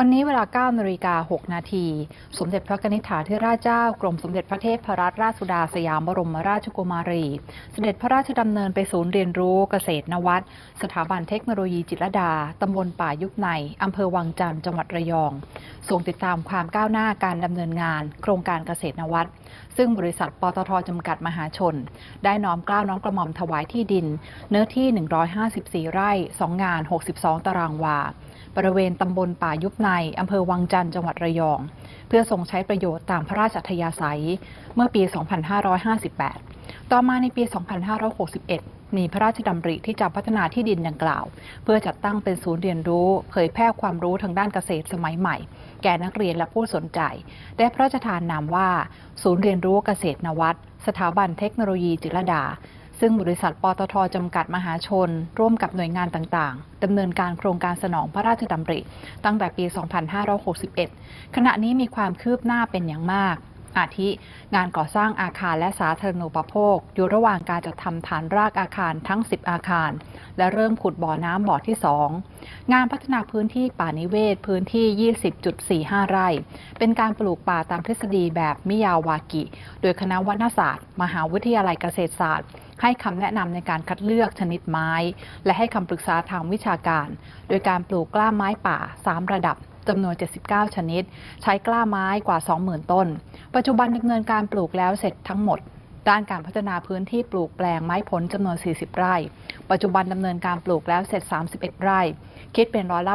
วันนี้เวลา9นาฬิกา6นาที สมเด็จพระนิธิถาธิราชเจ้ากรมสมเด็จพระเทพรัตนราชสุดาสยามบรมราชกุมารี เสด็จพระราชดำเนินไปศูนย์เรียนรู้เกษตรนวัตสถาบันเทคโนโลยีจิตรดา ตำบลป่ายุบในอำเภอวังจันทร์จังหวัดระยองทรงติดตามความก้าวหน้าการดำเนินงาน โครงการเกษตรนวัตซึ่งบริษัทปตทจำกัดมหาชน ได้น้อมกล้าน้อมกระหม่อมถวายที่ดิน เนื้อที่ 154 ไร่ 2 งาน 62 ตารางวา บริเวณตำบลป่ายุบในอำเภอวังจันทร์จังหวัดระยอง เพื่อทรงใช้ประโยชน์ตามพระราชธยาศัย เมื่อปี 2558 ต่อมาในปี 2561 มีพระราชดำริที่จะพัฒนาที่ดินดังกล่าว เพื่อจัดตั้งเป็นศูนย์เรียนรู้ เผยแพร่ความรู้ทางด้านเกษตรสมัยใหม่ แก่นักเรียนและผู้สนใจ ได้พระราชทานนามว่า ศูนย์เรียนรู้เกษตรนวัตสถาบันเทคโนโลยีจิรดา ซึ่งบริษัทปตทจำกัดมหาชน ร่วมกับหน่วยงานต่างๆดำเนินการโครงการสนองพระราชดำริ ตั้งแต่ปี 2561 ขณะนี้มีความคืบหน้าเป็นอย่างมาก อาทิ งานก่อสร้างอาคารและสาธารณูปโภค อยู่ระหว่างการจัดทำฐานรากอาคารทั้ง 10 อาคาร และเริ่มขุดบ่อน้ำบ่อที่ 2 งานพัฒนาพื้นที่ป่านิเวศพื้นที่ 20.45 ไร่ เป็นการปลูกป่าตามทฤษฎีแบบมิยาวากิ โดยคณะวัฒนศาสตร์ มหาวิทยาลัยเกษตรศาสตร์ ให้คำแนะนำในการคัดเลือกชนิดไม้ และให้คำปรึกษาทางวิชาการ โดยการปลูกกล้าไม้ป่า 3 ระดับ จำนวน 79 ชนิด ใช้กล้าไม้กว่า 20,000 ต้น ปัจจุบันดำเนินการปลูกแล้วเสร็จทั้งหมด ด้านการพัฒนาพื้นที่ปลูกแปลงไม้ผลจำนวน 40 ไร่ ปัจจุบันดำเนินการปลูกแล้วเสร็จ 31 ไร่ คิดเป็นร้อยละ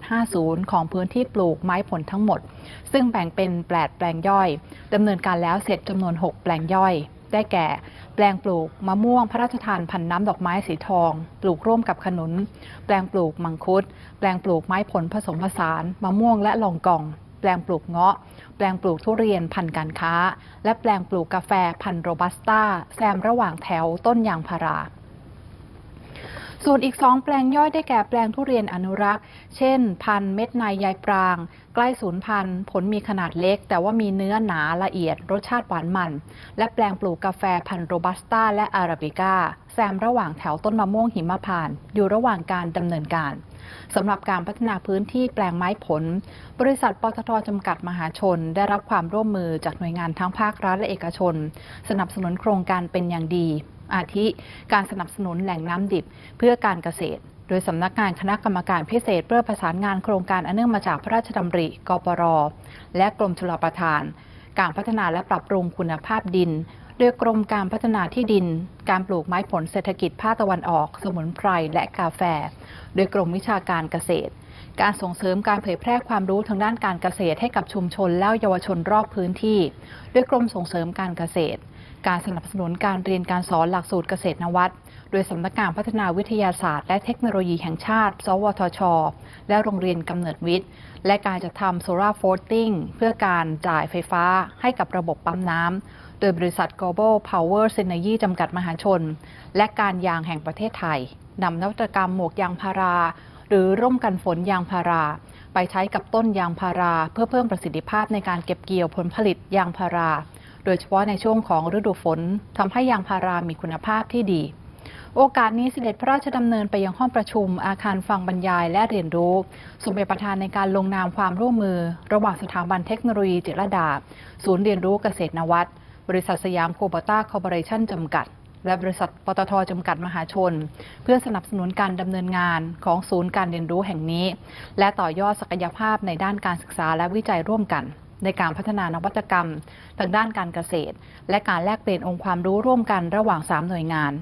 87.50 ของพื้นที่ปลูกไม้ผลทั้งหมด ซึ่งแบ่งเป็นแปดแปลงย่อยดำเนินการแล้วเสร็จจำนวน 6 แปลงย่อย ได้แก่ แปลงปลูกมะม่วงพระราชทานพันธุ์น้ำดอกไม้สีทอง ปลูกร่วมกับขนุน แปลงปลูกมังคุด แปลงปลูกไม้ผลผสมผสาน มะม่วงและลองกอง แปลงปลูกเงาะ แปลงปลูกทุเรียนพันธุ์การค้า และแปลงปลูกกาแฟพันโรบัสต้าแซมระหว่างแถวต้นยางพารา ส่วนอีก2แปลงย่อยได้แก่แปลงทุเรียนอนุรักษ์ เช่น พันธุ์เม็ดในยายปราง ใกล้ศูนย์พันธุ์ผลมีขนาดเล็ก แต่ว่ามีเนื้อหนาละเอียด รสชาติหวานมัน และแปลงปลูกกาแฟพันธุ์โรบัสต้าและอาราบิก้าแซมระหว่างแถวต้นมะม่วงหิมพานต์อยู่ระหว่างการดำเนินการสำหรับการพัฒนาพื้นที่แปลงไม้ผล บริษัทปตทจำกัดมหาชน ได้รับความร่วมมือจากหน่วยงานทั้งภาครัฐและเอกชน สนับสนุนโครงการเป็นอย่างดี อาทิการสนับสนุนแหล่งน้ำดิบเพื่อการเกษตร โดยสำนักงานคณะกรรมการพิเศษเพื่อประสานงานโครงการอันเนื่องมาจากพระราชดำริ กปร และกรมชลประทาน การพัฒนาและปรับปรุงคุณภาพดิน โดยกรมการพัฒนาที่ดิน การปลูกไม้ผลเศรษฐกิจภาคตะวันออก สมุนไพรและกาแฟ โดยกรมวิชาการเกษตรการส่งเสริมการเผยแพร่ความรู้ทางด้านการเกษตรให้กับชุมชนและเยาวชนรอบพื้นที่โดยกรมส่งเสริมการเกษตร การสนับสนุนการเรียนการสอนหลักสูตรเกษตรนวัตโดยสำนักงานพัฒนาวิทยาศาสตร์และเทคโนโลยีแห่งชาติ สวทช และโรงเรียนกำเนิดวิทย์ และการจะทำโซลาร์โฟลติ้งเพื่อการจ่ายไฟฟ้าให้กับระบบปั๊มน้ำ โดยบริษัท Global Power Synergy จำกัดมหาชน และการยางแห่งประเทศไทยนำนวัตกรรมหมวกยางพารา หรือร่มกันฝนยางพารา ไปใช้กับต้นยางพารา เพื่อเพิ่มประสิทธิภาพในการเก็บเกี่ยวผลผลิตยางพารา โดยเฉพาะในช่วงของฤดูฝนทำให้ยางพารามีคุณภาพที่ดี โอกาสนี้เสด็จพระราชดำเนินไปยังห้องประชุม อาคารฟังบรรยายและเรียนรู้สมเด็จประธานในการลงนามความร่วมมือ ระหว่างสถาบันเทคโนโลยีจิรดา ศูนย์เรียนรู้เกษตรนวัตบริษัทสยามโคบต้าคอร์ปอเรชั่นจำกัด และบริษัทปตทจำกัดมหาชน เพื่อสนับสนุนการดำเนินงานของศูนย์การเรียนรู้แห่งนี้ และต่อยอดศักยภาพในด้านการศึกษาและวิจัยร่วมกัน ในการพัฒนานวัตกรรมทางด้านการเกษตร และการแลกเปลี่ยนองค์ความรู้ร่วมกันระหว่าง 3 หน่วยงาน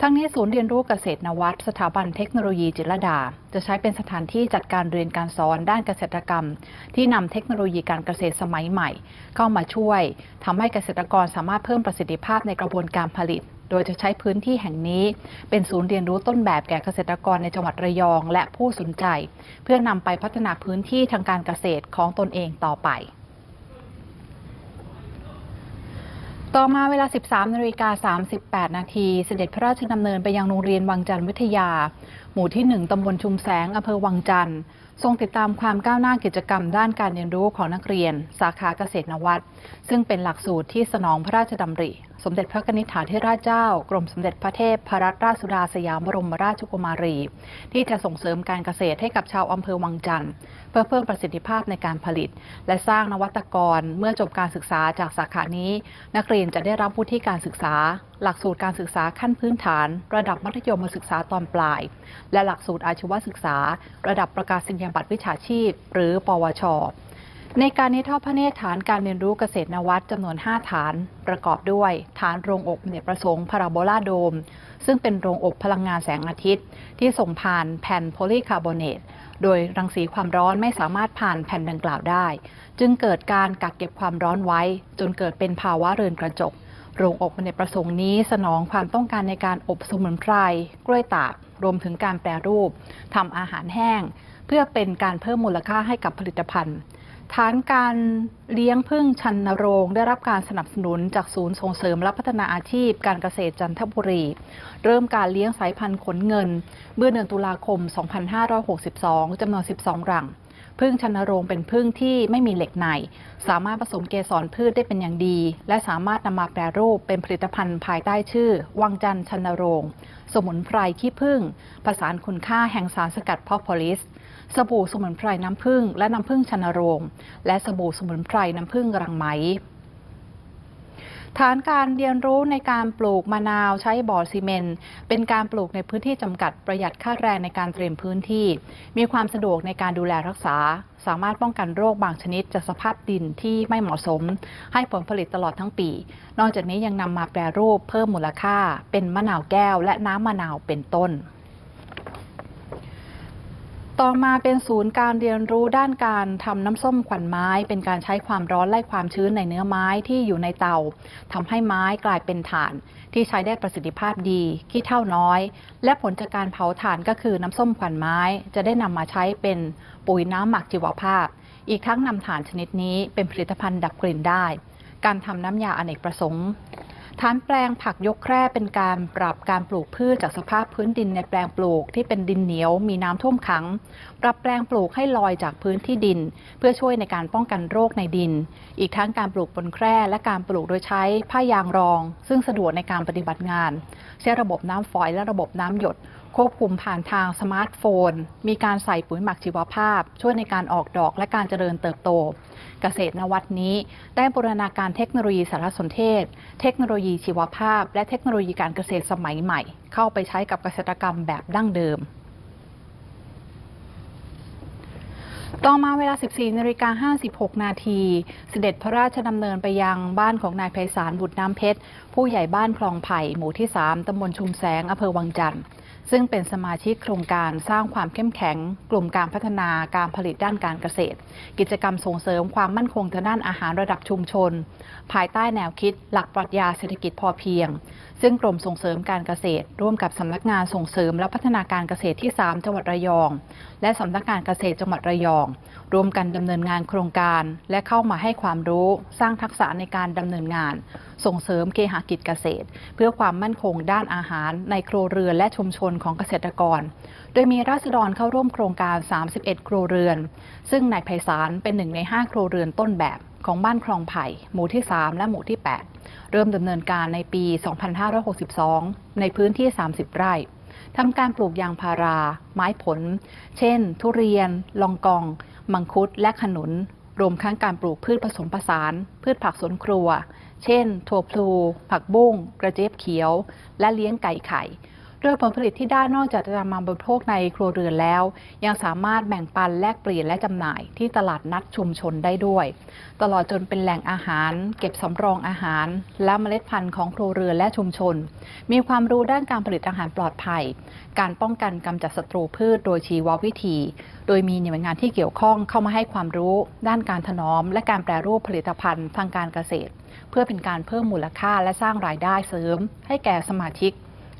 ทั้งนี้ศูนย์เรียนรู้เกษตรนวัตสถาบันเทคโนโลยีจิรดา จะใช้เป็นสถานที่จัดการเรียนการสอนด้านเกษตรกรรม ที่นำเทคโนโลยีการเกษตรสมัยใหม่ เข้ามาช่วยทำให้เกษตรกรสามารถเพิ่มประสิทธิภาพในกระบวนการผลิตโดยจะใช้พื้นที่แห่งนี้ เป็นศูนย์เรียนรู้ต้นแบบแก่เกษตรกรในจังหวัดระยอง และผู้สนใจ เพื่อนำไปพัฒนาพื้นที่ทางการเกษตรของตนเองต่อไป ต่อมาเวลา 13นาฬิกา38 นาที เสด็จพระราชดำเนินไปยังโรงเรียนวังจันทร์วิทยา หมู่ที่ 1 ตำบลชุมแสง อำเภอวังจันทร์ ทรงติดตามความก้าวหน้ากิจกรรมด้านการเรียนรู้ของนักเรียน สาขาเกษตรนวัตซึ่งเป็นหลักสูตรที่สนองพระราชดำริ สมเด็จพระนิธิถาธิราชเจ้า กรมสมเด็จพระเทพพรัตนราชสุดาสยามบรมราชกุมารี ที่จะส่งเสริมการเกษตรให้กับชาวอำเภอวังจันทร์เพื่อเพิ่มประสิทธิภาพในการผลิต และสร้างนวัตกรเมื่อจบการศึกษาจากสาขานี้ นักเรียนจะได้รับวุฒิการศึกษา หลักสูตรการศึกษาขั้นพื้นฐาน ระดับมัธยมศึกษาตอนปลาย และหลักสูตรอาชีวศึกษา ระดับประกาศนียบัตรวิชาชีพ หรือ ปวช ในการนี้ทอดพระเนตรฐานการเรียนรู้เกษตรนวัตจำนวน 5 ฐาน ประกอบด้วย ฐานโรงอบเนตรประสงค์พาราโบลาโดม ซึ่งเป็นโรงอบพลังงานแสงอาทิตย์ ที่ส่งผ่านแผ่นโพลีคาร์บอเนตโดยรังสีความร้อนไม่สามารถผ่านแผ่นดังกล่าวได้ จึงเกิดการกักเก็บความร้อนไว้ จนเกิดเป็นภาวะเรือนกระจก โรงอบเนกประสงค์นี้สนองความต้องการในการอบสมุนไพรกล้วยตากรวมถึงการแปรรูปทำอาหารแห้ง เพื่อเป็นการเพิ่มมูลค่าให้กับผลิตภัณฑ์ ฐานการเลี้ยงพึ่งชันนโรงได้รับการสนับสนุนจากศูนย์ส่งเสริมและพัฒนาอาชีพ การเกษตรจันทบุรี เริ่มการเลี้ยงสายพันธุ์ขนเงิน เมื่อเดือนตุลาคม 2562 จำนวน 12 รัง พึ่งชนโรงเป็นพึ่งที่ไม่มีเหล็กใน สามารถผสมเกสรพืชได้เป็นอย่างดี และสามารถนำมาแปรรูปเป็นผลิตภัณฑ์ภายใต้ชื่อ วังจันทร์ชนโรง สมุนไพรขี้พึ่งผสานคุณค่าแห่งสารสกัดพอพลิสสบู่สมุนไพรน้ำผึ้งและน้ำผึ้งชนนโรง และสบู่สมุนไพรน้ำผึ้งรังไหม ฐานการเรียนรู้ในการปลูกมะนาวใช้บ่อซีเมนต์เป็นการปลูกในพื้นที่จำกัดประหยัดค่าแรงในการเตรียมพื้นที่ มีความสะดวกในการดูแลรักษา สามารถป้องกันโรคบางชนิดจากสภาพดินที่ไม่เหมาะสม ให้ผลผลิตตลอดทั้งปี นอกจากนี้ยังนำมาแปรรูปเพิ่มมูลค่า เป็นมะนาวแก้วและน้ำมะนาวเป็นต้น ต่อมาเป็นศูนย์การเรียนรู้ด้านการทำน้ำส้มขวัญไม้ เป็นการใช้ความร้อนไล่ความชื้นในเนื้อไม้ที่อยู่ในเตาทำให้ไม้กลายเป็นถ่าน ที่ใช้ได้ประสิทธิภาพดีขี้เท่าน้อย และผลจากการเผาถ่านก็คือน้ำส้มขวัญไม้ จะได้นำมาใช้เป็นปุ๋ยน้ำหมักชีวภาพ อีกทั้งนำถ่านชนิดนี้เป็นผลิตภัณฑ์ดับกลิ่นได้ การทำน้ำยาอเนกประสงค์ ฐานแปลงผักยกแคร่เป็นการปรับการปลูกพืชจากสภาพพื้นดินในแปลงปลูกที่เป็นดินเหนียวมีน้ำท่วมขัง ปรับแปลงปลูกให้ลอยจากพื้นที่ดิน เพื่อช่วยในการป้องกันโรคในดิน อีกทั้งการปลูกบนแคร่และการปลูกโดยใช้ผ้ายางรอง ซึ่งสะดวกในการปฏิบัติงาน ใช้ระบบน้ำฝอยและระบบน้ำหยดควบคุมผ่านทางสมาร์ทโฟน มีการใส่ปุ๋ยหมักชีวภาพ ช่วยในการออกดอกและการเจริญเติบโต เกษตรนวัตนี้ ได้บูรณาการเทคโนโลยีสารสนเทศ เทคโนโลยีชีวภาพ และเทคโนโลยีการเกษตรสมัยใหม่ เข้าไปใช้กับเกษตรกรรมแบบดั้งเดิมต่อมาเวลา 14นาฬิกา56 นาที เสด็จพระราชดำเนินไปยังบ้านของนายไพศาลบุตรน้ำเพชร ผู้ใหญ่บ้านคลองไผ่หมู่ที่ 3ตำบลชุมแสงอำเภอวังจันทร์ ซึ่งเป็นสมาชิกโครงการสร้างความเข้มแข็ง กลุ่มการพัฒนาการผลิตด้านการเกษตร กิจกรรมส่งเสริมความมั่นคงทางด้านอาหารระดับชุมชน ภายใต้แนวคิดหลักปรัชญาเศรษฐกิจพอเพียง ซึ่งกรมส่งเสริมการเกษตร ร่วมกับสำนักงานส่งเสริมและพัฒนาการเกษตรที่ 3 จังหวัดระยอง และสำนักงานเกษตรจังหวัดระยอง ร่วมกันดำเนินงานโครงการ และเข้ามาให้ความรู้ สร้างทักษะในการดำเนินงาน ส่งเสริมเคหกิจเกษตร เพื่อความมั่นคงด้านอาหาร ในครัวเรือนและชุมชนของเกษตรกร โดยมีราษฎรเข้าร่วมโครงการ 31 ครัวเรือน ซึ่งนายไพศาลเป็นหนึ่งใน 5 ครัวเรือนต้นแบบของบ้านคลองไผ่ หมู่ที่ 3 และหมู่ที่ 8 เริ่มดำเนินการในปี 2562 ในพื้นที่ 30 ไร่ทำการปลูกยางพารา ไม้ผล เช่น ทุเรียน ลองกอง มังคุด และขนุน รวมทั้งการปลูกพืชผสมผสาน พืชผักสวนครัว เช่น ถั่วพลู ผักบุ้ง กระเจี๊ยบเขียว และเลี้ยงไก่ไข่ โดยผลผลิตที่ได้นอกจากจะนำมาบริโภคในครัวเรือนแล้ว ยังสามารถแบ่งปันแลกเปลี่ยนและจำหน่ายที่ตลาดนัดชุมชนได้ด้วย ตลอดจนเป็นแหล่งอาหาร เก็บสำรองอาหาร และเมล็ดพันธุ์ของครัวเรือนและชุมชน มีความรู้ด้านการผลิตอาหารปลอดภัย การป้องกันกำจัดศัตรูพืชโดยชีววิธี โดยมีหน่วยงานที่เกี่ยวข้องเข้ามาให้ความรู้ ด้านการถนอม และการแปรรูปผลิตภัณฑ์ทางการเกษตร เพื่อเป็นการเพิ่มมูลค่าและสร้างรายได้เสริม ให้แก่สมาชิก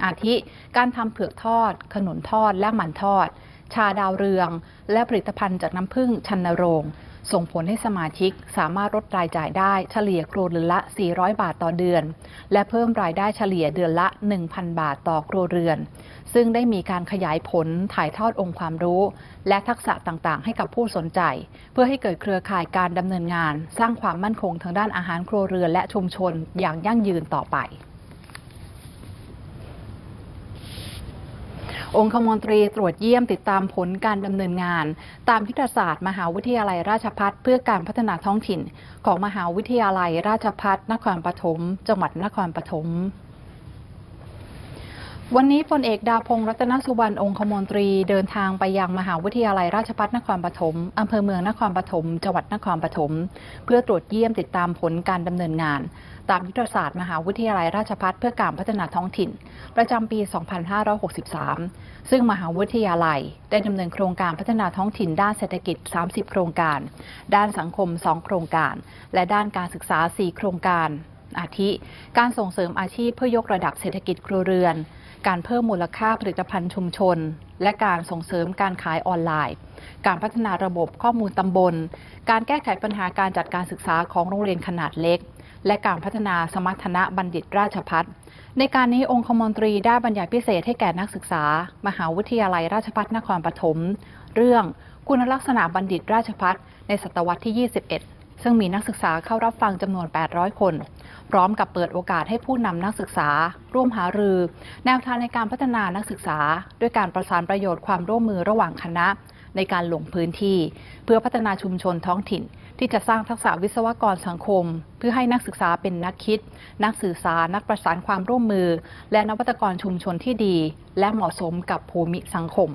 อาทิ การทำเผือกทอด ขนุนทอด และหมันทอด ชาดาวเรือง และผลิตภัณฑ์จากน้ำผึ้งชันนโรง ส่งผลให้สมาชิกสามารถลดรายจ่ายได้เฉลี่ยครัวเรือนละ 400 บาทต่อเดือน และเพิ่มรายได้เฉลี่ยเดือนละ 1,000 บาทต่อครัวเรือน ซึ่งได้มีการขยายผลถ่ายทอดองค์ความรู้ และทักษะต่างๆ ให้กับผู้สนใจ เพื่อให้เกิดเครือข่ายการดำเนินงาน สร้างความมั่นคงทางด้านอาหารครัวเรือนและชุมชนอย่างยั่งยืนต่อไป องคมนตรีตรวจเยี่ยมติดตามผลการดำเนินงาน ตามยุทธศาสตร์ มหาวิทยาลัยราชพัฒเพื่อการพัฒนาท้องถิ่น ของมหาวิทยาลัยราชพัฒนครปฐม จังหวัดนครปฐม วันนี้พลเอกดาพงศ์รัตนสุวรรณองคมนตรีเดินทางไปยังมหาวิทยาลัยราชภัฏนครปฐมอำเภอเมืองนครปฐมจังหวัดนครปฐมเพื่อตรวจเยี่ยมติดตามผลการดำเนินงาน ตามยุทธศาสตร์มหาวิทยาลัยราชภัฏเพื่อการพัฒนาท้องถิ่น ประจำปี 2563 ซึ่งมหาวิทยาลัยได้ดำเนินโครงการพัฒนาท้องถิ่นด้านเศรษฐกิจ 30 โครงการ ด้านสังคม 2 โครงการ และด้านการศึกษา 4 โครงการ อาทิ การส่งเสริมอาชีพเพื่อยกระดับเศรษฐกิจครัวเรือน การเพิ่มมูลค่าผลิตภัณฑ์ชุมชน และการส่งเสริมการขายออนไลน์ การพัฒนาระบบข้อมูลตำบล การแก้ไขปัญหาการจัดการศึกษาของโรงเรียนขนาดเล็ก และการพัฒนาสมรรถนะบัณฑิตราชพัฒในการนี้องคมนตรีได้บรรยายพิเศษให้แก่นักศึกษา มหาวิทยาลัยราชภัฏนครปฐมเรื่องคุณลักษณะบัณฑิตราชพัฒในศตวรรษที่ 21 ซึ่งมีนักศึกษาเข้ารับฟังจำนวน 800 คน พร้อมกับเปิดโอกาสให้ผู้นำนักศึกษา ร่วมหารือ แนวทางในการพัฒนานักศึกษา ด้วยการประสานประโยชน์ความร่วมมือระหว่างคณะ ในการลงพื้นที่ เพื่อพัฒนาชุมชนท้องถิ่น ที่จะสร้างทักษะวิศวกรสังคม เพื่อให้นักศึกษาเป็นนักคิด นักสื่อสารนักประสานความร่วมมือ และนวัตกรชุมชนที่ดี และเหมาะสมกับภูมิสังคม